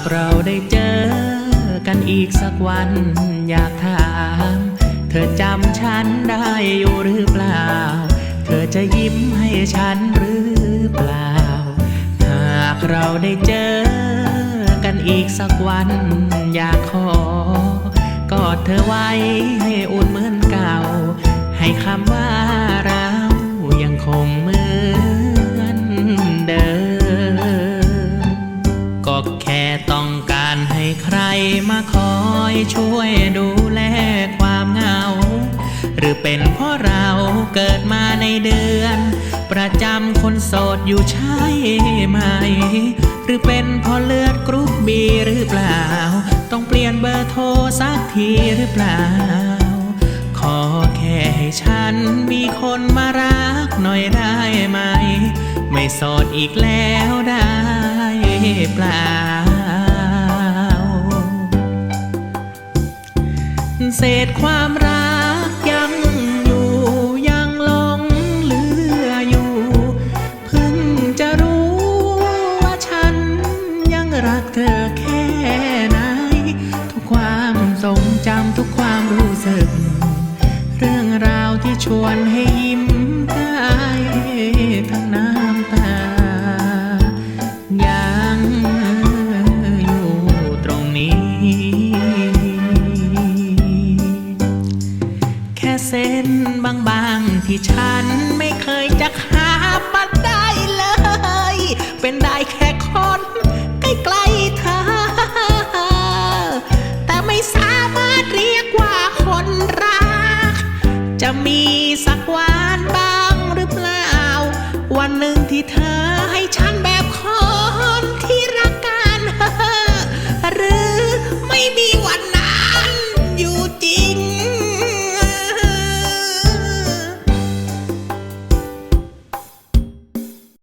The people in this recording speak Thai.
ากเราได้เจอกันอีกสักวัน อยากถาม เธอจำฉันได้อยู่หรือเปล่า เธอจะยิ้มให้ฉันหรือเปล่า หากเราได้เจอกันอีกสักวัน อยากขอกอดเธอไว้ให้อุ่นเหมือนเก่า ให้คำว่า ค่ต้องการให้ใครมาคอยช่วยดูแลความเหงา หรือเป็นเพราะเราเกิดมาในเดือน ประจำคนโสดอยู่ใช่ไหม หรือเป็นเพราะเลือดกรุ๊ปบีหรือเปล่า ต้องเปลี่ยนเบอร์โทรสักทีหรือเปล่า ขอแค่ให้ฉันมีคนมารักหน่อยได้ไหม ไม่โสดอีกแล้วได้เปล่า เศษความรักยังอยู่ยังหลงเหลืออยู่ เพิ่งจะรู้ว่าฉันยังรักเธอแค่ไหน ทุกความทรงจำทุกความรู้สึก เรื่องราวที่ชวนให้ยิ้ม เส้นบางๆที่ฉันไม่เคยจะหามาได้เลย เป็นได้แค่คนใกล้ๆเธอ แต่ไม่สามารถเรียกว่าคนรัก จะมีสักวันบ้างหรือเปล่า วันหนึ่งที่เธอ